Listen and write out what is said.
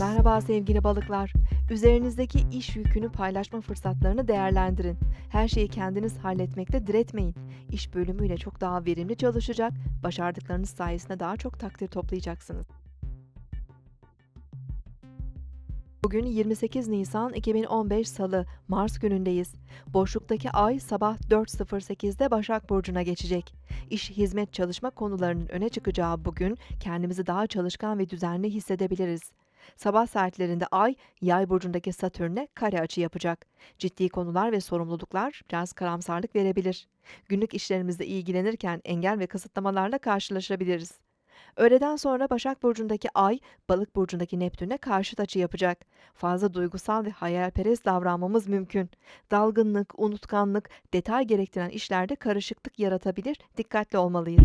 Merhaba sevgili balıklar. Üzerinizdeki iş yükünü paylaşma fırsatlarını değerlendirin. Her şeyi kendiniz halletmekte diretmeyin. İş bölümüyle çok daha verimli çalışacak, başardıklarınız sayesinde daha çok takdir toplayacaksınız. Bugün 28 Nisan 2015 Salı, Mars günündeyiz. Boşluktaki ay sabah 4.08'de Başak Burcu'na geçecek. İş, hizmet, çalışma konularının öne çıkacağı bugün kendimizi daha çalışkan ve düzenli hissedebiliriz. Sabah saatlerinde ay, yay burcundaki Satürn'e kare açı yapacak. Ciddi konular ve sorumluluklar biraz karamsarlık verebilir. Günlük işlerimizle ilgilenirken engel ve kısıtlamalarla karşılaşabiliriz. Öğleden sonra Başak Burcu'ndaki Ay, Balık Burcu'ndaki Neptün'e karşıt açı yapacak. Fazla duygusal ve hayalperest davranmamız mümkün. Dalgınlık, unutkanlık, detay gerektiren işlerde karışıklık yaratabilir, dikkatli olmalıyız.